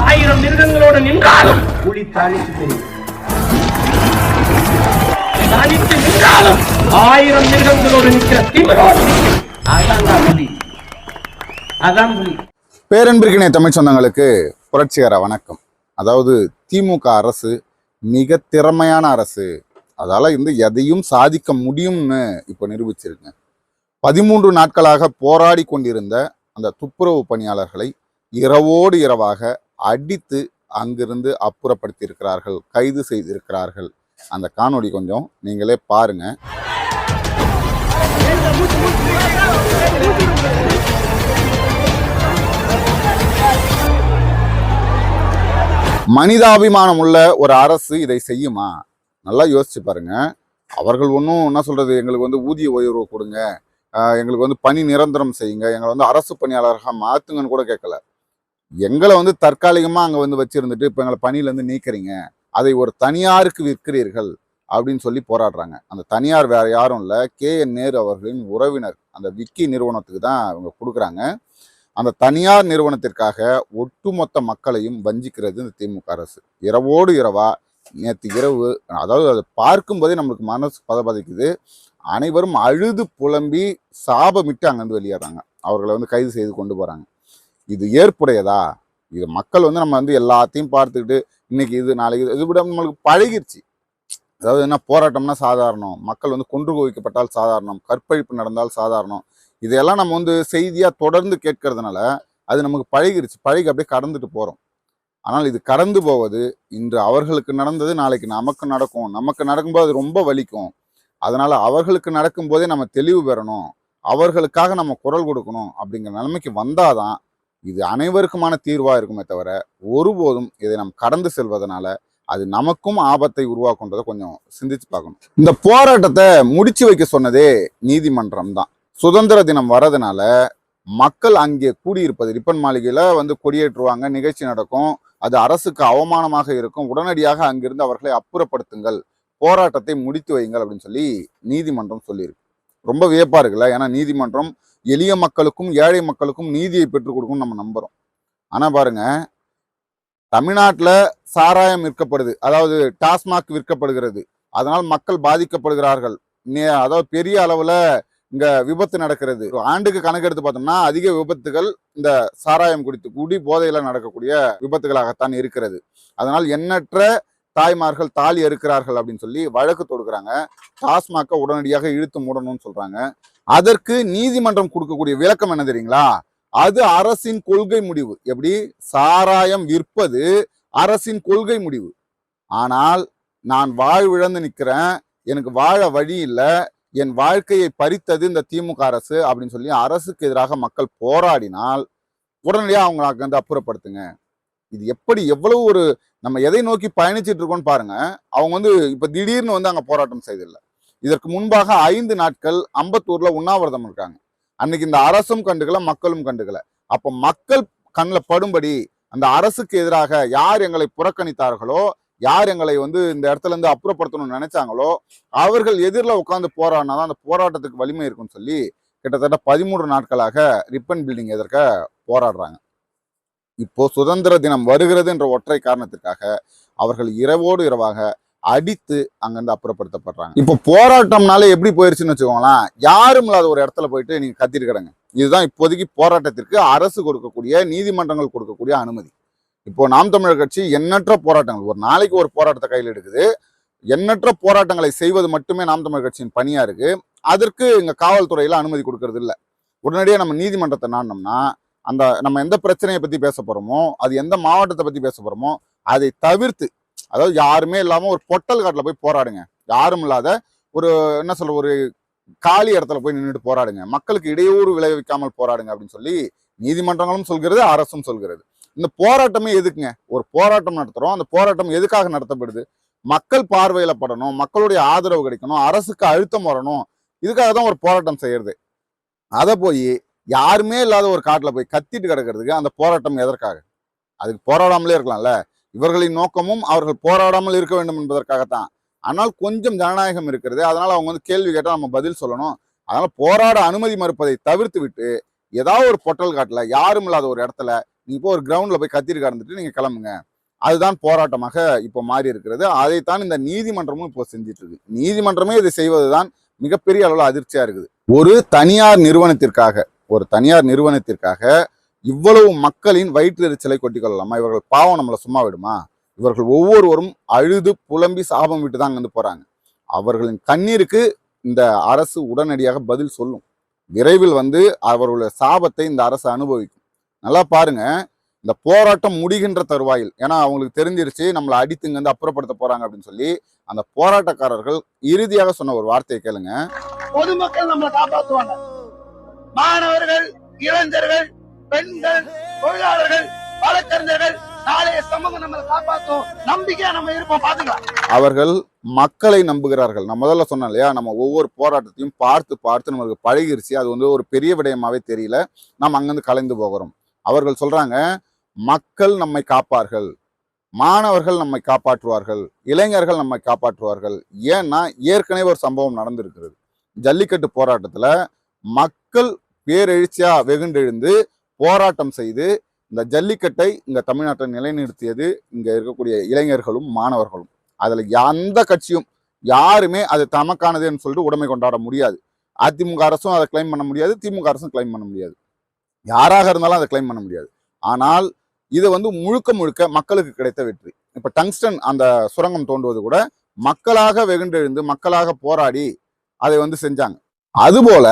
ஆயிரம் மிருகங்களோடு நின்றாலும் புலி தனித்து தெரியும் தனித்து நின்றாலும் ஆயிரம் மிருகங்களோடு நிற்கிற திமிரோடு நிற்கும். அதான் புலி. அதான் புலி. பேரன்பிற்கினை தமிழ் சொந்தங்களுக்கு புரட்சிகர வணக்கம். அதாவது திமுக அரசு மிக திறமையான அரசு. அதால இருந்து எதையும் சாதிக்க முடியும்னு இப்போ நிரூபிச்சிருங்க பதிமூன்று நாட்களாக போராடி கொண்டிருந்த அந்த துப்புரவு பணியாளர்களை இரவோடு இரவாக அடித்து அங்கிருந்து அப்புறப்படுத்தியிருக்கிறார்கள் கைது செய்திருக்கிறார்கள். அந்த காணொளி கொஞ்சம் நீங்களே பாருங்க. மனிதாபிமானம் உள்ள ஒரு அரசு இதை செய்யுமா? நல்லா யோசிச்சு பாருங்க. அவர்கள் ஒன்றும் என்ன சொல்றது? எங்களுக்கு வந்து ஊதிய உயர்வு கொடுங்க. எங்களுக்கு வந்து பணி நிரந்தரம் செய்யுங்க. எங்களை வந்து அரசு பணியாளராக மாத்துங்கன்னு கூட கேட்கல. எங்களை வந்து தற்காலிகமாக அங்கே வந்து வச்சுருந்துட்டு இப்போ எங்களை பணியிலேருந்து நீக்கிறீங்க. அதை ஒரு தனியாருக்கு விற்கிறீர்கள் அப்படின்னு சொல்லி போராடுறாங்க. அந்த தனியார் வேறு யாரும் இல்லை. கே. என். நேரு அவர்களின் உறவினர் அந்த விக்கி நிறுவனத்துக்கு தான் அவங்க கொடுக்குறாங்க. அந்த தனியார் நிறுவனத்திற்காக ஒட்டுமொத்த மக்களையும் வஞ்சிக்கிறது இந்த திமுக அரசு. இரவோடு இரவா நேற்று இரவு அதாவது அதை பார்க்கும்போதே நம்மளுக்கு மனசு பதபதைக்குது அனைவரும் அழுது புலம்பி சாபமிட்டு அங்கேருந்து வெளியேறாங்க. அவர்களை வந்து கைது செய்து கொண்டு போகிறாங்க இது ஏற்புடையதா? இது மக்கள் வந்து நம்ம வந்து எல்லாத்தையும் பார்த்துக்கிட்டு இன்னைக்கு இது நாளைக்கு இது இது விட நம்மளுக்கு பழகிருச்சு. அதாவது என்ன போராட்டம்னா சாதாரணம். மக்கள் வந்து கொன்று குவிக்கப்பட்டால் சாதாரணம். கற்பழிப்பு நடந்தால் சாதாரணம். இதையெல்லாம் நம்ம வந்து செய்தியாக தொடர்ந்து கேட்கறதுனால அது நமக்கு பழகிருச்சு. பழகி அப்படியே கடந்துட்டு போகிறோம் ஆனால் இது கடந்து போவது இன்று அவர்களுக்கு நடந்தது நாளைக்கு நமக்கு நடக்கும். நமக்கு நடக்கும்போது அது ரொம்ப வலிக்கும். அதனால் அவர்களுக்கு நடக்கும்போதே நம்ம தெளிவு பெறணும். அவர்களுக்காக நம்ம குரல் கொடுக்கணும் அப்படிங்கிற நிலைமைக்கு வந்தாதான் இது அனைவருக்குமான தீர்வாக இருக்குமே தவிர ஒருபோதும் இதை நாம் கடந்து செல்வதனால அது நமக்கும் ஆபத்தை உருவாக்குன்றதை கொஞ்சம் சிந்திச்சு பார்க்கணும். இந்த போராட்டத்தை முடிச்சு வைக்க சொன்னதே நீதிமன்றம் தான். சுதந்திர தினம் வரதுனால மக்கள் அங்கே கூடியிருப்பது ரிப்பன் மாளிகையில் வந்து கொடியேற்றுவாங்க நிகழ்ச்சி நடக்கும் அது அரசுக்கு அவமானமாக இருக்கும் உடனடியாக அங்கிருந்து அவர்களை அப்புறப்படுத்துங்கள் போராட்டத்தை முடித்து வையுங்கள் அப்படின்னு சொல்லி நீதிமன்றம் சொல்லியிருக்கு. ரொம்ப வியப்பா இருக்குல்ல? ஏன்னா நீதிமன்றம் எளிய மக்களுக்கும் ஏழை மக்களுக்கும் நீதியை பெற்றுக் கொடுக்கும் நம்ம நம்புறோம். ஆனா பாருங்க தமிழ்நாட்டில் சாராயம் விற்கப்படுது. அதாவது டாஸ்மாக் விற்கப்படுகிறது. அதனால் மக்கள் பாதிக்கப்படுகிறார்கள். நே- அதாவது பெரிய அளவில் இங்கே விபத்து நடக்கிறது. ஒரு ஆண்டுக்கு கணக்கெடுத்து பார்த்தோம்னா அதிக விபத்துகள் இந்த சாராயம் குடித்து குடி போதையில் நடக்கக்கூடிய விபத்துகளாகத்தான் இருக்கிறது. அதனால் எண்ணற்ற தாய்மார்கள் தாலி அறுக்கிறார்கள் அப்படின்னு சொல்லி வழக்கு தொடுக்கிறாங்க. டாஸ்மாக்க உடனடியாக இழுத்து மூடணும்னு சொல்கிறாங்க அதற்கு நீதிமன்றம் கொடுக்கக்கூடிய விளக்கம் என்ன தெரியுங்களா? அது அரசின் கொள்கை முடிவு. எப்படி? சாராயம் விற்பது அரசின் கொள்கை முடிவு. ஆனால் நான் வாழ்விழந்து நிற்கிறேன். எனக்கு வாழ வழி இல்லை. என் வாழ்க்கையை பறித்தது இந்த திமுக அரசு அப்படின்னு சொல்லி அரசுக்கு எதிராக மக்கள் போராடினால் உடனடியாக அவங்க வந்து அப்புறப்படுத்துங்க. இது எப்படி எவ்வளவு ஒரு நம்ம எதை நோக்கி பயணிச்சிட்டு இருக்கோம்னு பாருங்க. அவங்க வந்து இப்போ திடீர்னு வந்து அங்கே போராட்டம் செய்தில்லை இதற்கு முன்பாக ஐந்து நாட்கள் அம்பத்தூர்ல உண்ணாவிரதம் இருக்காங்க. அன்னைக்கு இந்த அரசும் கண்டுக்கல மக்களும் கண்டுக்கல. அப்ப மக்கள் கண்ணில் படும்படி அந்த அரசுக்கு எதிராக யார் எங்களை புறக்கணித்தார்களோ யார் எங்களை வந்து இந்த இடத்துல இருந்து அப்புறப்படுத்தணும்னு நினைச்சாங்களோ அவர்கள் எதிரில் உட்காந்து போராடினாதான் அந்த போராட்டத்துக்கு வலிமை இருக்கும்னு சொல்லி கிட்டத்தட்ட பதிமூன்று நாட்களாக ரிப்பன் பில்டிங் எதிர்க்க போராடுறாங்க. இப்போ சுதந்திர தினம் வருகிறது என்ற ஒற்றை காரணத்திற்காக அவர்கள் இரவோடு இரவாக அடித்து அங்கேருந்து அப்புறப்படுத்தப்படுறாங்க. இப்போ போராட்டம்னாலே எப்படி போயிருச்சுன்னு வச்சுக்கோங்களேன் யாரும் இல்லாத ஒரு இடத்துல போயிட்டு நீங்கள் கத்திட்டு கிடங்க இதுதான் இப்போதைக்கு போராட்டத்திற்கு அரசு கொடுக்கக்கூடிய நீதிமன்றங்கள் கொடுக்கக்கூடிய அனுமதி. இப்போ நாம் தமிழர் கட்சி எண்ணற்ற போராட்டங்கள் ஒரு நாளைக்கு ஒரு போராட்டத்தை கையில் எடுக்குது. எண்ணற்ற போராட்டங்களை செய்வது மட்டுமே நாம் தமிழர் கட்சியின் பணியா இருக்கு. அதற்கு இங்க காவல்துறையில அனுமதி கொடுக்கறது இல்லை. உடனடியாக நம்ம நீதிமன்றத்தை நாடினோம்னா அந்த நம்ம எந்த பிரச்சனையை பத்தி பேச போறோமோ அது எந்த மாவட்டத்தை பத்தி பேச போறோமோ அதை தவிர்த்து அதாவது யாருமே இல்லாம ஒரு பொட்டல் காட்டுல போய் போராடுங்க. யாரும் இல்லாத ஒரு என்ன சொல்ற ஒரு காலி இடத்துல போய் நின்றுட்டு போராடுங்க. மக்களுக்கு இடையூறு விளைவிக்காமல் போராடுங்க அப்படின்னு சொல்லி நீதிமன்றங்களும் சொல்கிறது அரசும் சொல்கிறது. இந்த போராட்டமே எதுக்குங்க? ஒரு போராட்டம் நடத்துறோம். அந்த போராட்டம் எதுக்காக நடத்தப்படுது? மக்கள் பார்வையில படணும் மக்களுடைய ஆதரவு கிடைக்கணும் அரசுக்கு அழுத்தம் வரணும். இதுக்காக தான் ஒரு போராட்டம் செய்யறது. அதை போய் யாருமே இல்லாத ஒரு காட்டுல போய் கத்திட்டு கிடக்கிறதுக்கு அந்த போராட்டம் எதற்காக? அதுக்கு போராடாமலே இருக்கலாம்ல. இவர்களின் நோக்கமும் அவர்கள் போராடாமல் இருக்க வேண்டும் என்பதற்காகத்தான். ஆனால் கொஞ்சம் ஜனநாயகம் இருக்கிறது. அதனால் அவங்க வந்து கேள்வி கேட்டால் நம்ம பதில் சொல்லணும். அதனால் போராட அனுமதி மறுப்பதை தவிர்த்து விட்டு ஏதாவது ஒரு பொட்டல் காட்டில் யாரும் இல்லாத ஒரு இடத்துல நீங்கள் இப்போ ஒரு கிரவுண்டில் போய் கத்திரி கடந்துட்டு நீங்கள் கிளம்புங்க. அதுதான் போராட்டமாக இப்போ மாறி இருக்கிறது. அதைத்தான் இந்த நீதிமன்றமும் இப்போ செஞ்சிட்டு இருக்கு நீதிமன்றமே இதை செய்வது தான் மிகப்பெரிய அளவில் அதிர்ச்சியாக இருக்குது. ஒரு தனியார் நிறுவனத்திற்காக ஒரு தனியார் நிறுவனத்திற்காக இவ்வளவு மக்களின் வயிற்றெரிச்சலை கொட்டிக் கொள்ளலாமா? இவர்கள் பாவம் நம்மளை சும்மா விடுமா? இவர்கள் ஒவ்வொருவரும் அழுது புலம்பி சாபம் விட்டு தான் அங்கிருந்து போறாங்க. அவர்களின் கண்ணீருக்கு இந்த அரசு உடனடியாக பதில் சொல்லும். விரைவில் வந்து அவர்களுடைய சாபத்தை இந்த அரசு அனுபவிக்கும். நல்லா பாருங்க. இந்த போராட்டம் முடிகின்ற தருவாயில் ஏன்னா அவங்களுக்கு தெரிஞ்சிருச்சு நம்மளை அடித்து இங்க வந்து அப்புறப்படுத்த போறாங்க அப்படின்னு சொல்லி அந்த போராட்டக்காரர்கள் இறுதியாக சொன்ன ஒரு வார்த்தையை கேளுங்க. பொதுமக்கள் நம்மளை காப்பாற்றுவாங்க மாணவர்கள் இளைஞர்கள் பெண்கள் தொழிலாளர்கள் வழக்கறிஞர்கள் நாளைய சமூகம் நம்மளை காப்பாற்றும் நம்பிக்கையா நம்ம இருப்போம். பாத்துக்கலாம் அவர்கள் மக்களை நம்புகிறார்கள். நான் முதல்ல சொன்னேன் இல்லையா நம்ம ஒவ்வொரு போராட்டத்தையும் பார்த்து பார்த்து நம்மளுக்கு பழகிருச்சு. அது வந்து ஒரு பெரிய விடயமாவே தெரியல. நம்ம அங்கிருந்து கலைந்து போகிறோம். அவர்கள் சொல்றாங்க மக்கள் நம்மை காப்பார்கள். மாணவர்கள் நம்மை காப்பாற்றுவார்கள். இளைஞர்கள் நம்மை காப்பாற்றுவார்கள். ஏன்னா ஏற்கனவே ஒரு சம்பவம் நடந்திருக்கிறது. ஜல்லிக்கட்டு போராட்டத்துல மக்கள் பேரெழுச்சியா வெகுண்டெழுந்து போராட்டம் செய்து இந்த ஜல்லிக்கட்டை இங்கே தமிழ்நாட்டை நிலைநிறுத்தியது இங்கே இருக்கக்கூடிய இளைஞர்களும் மாணவர்களும். அதில் எந்த கட்சியும் யாருமே அது தமக்கானதுன்னு சொல்லிட்டு உடைமை கொண்டாட முடியாது. அதிமுக அரசும் அதை கிளைம் பண்ண முடியாது திமுக அரசும் கிளைம் பண்ண முடியாது. யாராக இருந்தாலும் அதை கிளைம் பண்ண முடியாது. ஆனால் இது வந்து முழுக்க முழுக்க மக்களுக்கு கிடைத்த வெற்றி. இப்போ டங்ஸ்டன் அந்த சுரங்கம் தோண்டுவது கூட மக்களாக வெகுண்டெழுந்து மக்களாக போராடி அதை வந்து செஞ்சாங்க. அதுபோல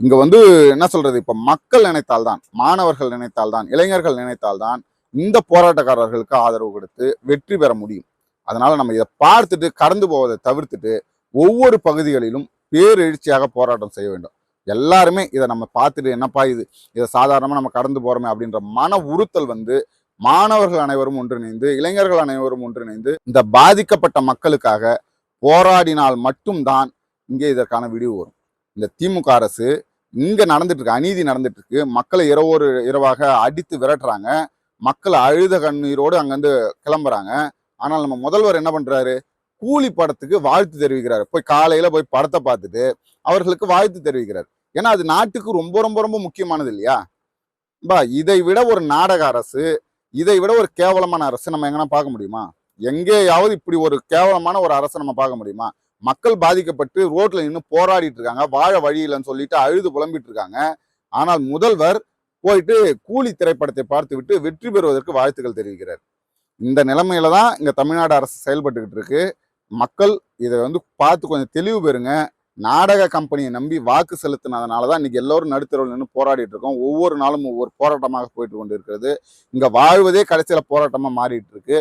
இங்க வந்து என்ன சொல்றது? இப்ப மக்கள் நினைத்தால்தான் மாணவர்கள் நினைத்தால்தான் இளைஞர்கள் நினைத்தால்தான் இந்த போராட்டக்காரர்களுக்கு ஆதரவு கொடுத்து வெற்றி பெற முடியும். அதனால நம்ம இதை பார்த்துட்டு கடந்து போவதை தவிர்த்துட்டு ஒவ்வொரு பகுதிகளிலும் பேரெழுச்சியாக போராட்டம் செய்ய வேண்டும். எல்லாருமே இதை நம்ம பார்த்துட்டு என்னப்பா இது? இதை சாதாரணமாக நம்ம கடந்து போகிறோமே அப்படின்ற மன உறுத்தல் வந்து மாணவர்கள் அனைவரும் ஒன்றிணைந்து இளைஞர்கள் அனைவரும் ஒன்றிணைந்து இந்த பாதிக்கப்பட்ட மக்களுக்காக போராடினால் மட்டும்தான் இங்கே இதற்கான விடிவு வரும். இந்த திமுக அரசு இங்கே நடந்துட்டு இருக்கு அநீதி நடந்துட்டுருக்கு மக்களை இரவோரு இரவாக அடித்து விரட்டுறாங்க. மக்கள் அழுத கண்ணீரோடு அங்கேருந்து கிளம்புறாங்க. ஆனால் நம்ம முதல்வர் என்ன பண்ணுறாரு கூலி படத்துக்கு வாழ்த்து தெரிவிக்கிறார். போய் காலையில் போய் படத்தை பார்த்துட்டு அவர்களுக்கு வாழ்த்து தெரிவிக்கிறார். ஏன்னா அது நாட்டுக்கு ரொம்ப ரொம்ப ரொம்ப முக்கியமானது இல்லையா? பா இதை விட ஒரு நாடக அரசு இதை விட ஒரு கேவலமான அரசு நம்ம எங்கன்னா பார்க்க முடியுமா? எங்கேயாவது இப்படி ஒரு கேவலமான ஒரு அரசை நம்ம பார்க்க முடியுமா? மக்கள் பாதிக்கப்பட்டு ரோட்ல நின்று போராடிட்டு இருக்காங்க. வாழ வழி இல்லைன்னு சொல்லிட்டு அழுது புலம்பிட்டு இருக்காங்க. ஆனால் முதல்வர் போயிட்டு கூலி திரைப்படத்தை பார்த்து விட்டு வெற்றி பெறுவதற்கு வாழ்த்துக்கள் தெரிவிக்கிறார். இந்த நிலைமையில தான் இங்க தமிழ்நாடு அரசு செயல்பட்டுக்கிட்டு இருக்கு. மக்கள் இதை வந்து பார்த்து கொஞ்சம் தெளிவு பெறுங்க. நாடக கம்பெனியை நம்பி வாக்கு செலுத்தினதுனால தான் இன்னைக்கு எல்லோரும் நடுத்தரவில் நின்று போராடிட்டு இருக்கோம். ஒவ்வொரு நாளும் ஒவ்வொரு போராட்டமாக போயிட்டு கொண்டு இருக்கிறது. இங்கே வாழ்வதே கடைசியில் போராட்டமாக மாறிட்டு இருக்கு.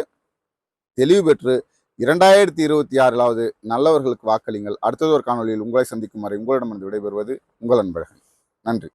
தெளிவு பெற்று இரண்டாயிரத்தி இருபத்தி ஆறிலாவது நல்லவர்களுக்கு வாக்களிங்கள். அடுத்தது ஒரு காணொலியில் உங்களை சந்திக்கும் வரை உங்களிடமிருந்து விடைபெறுவது உங்கள் அன்பழகன். நன்றி.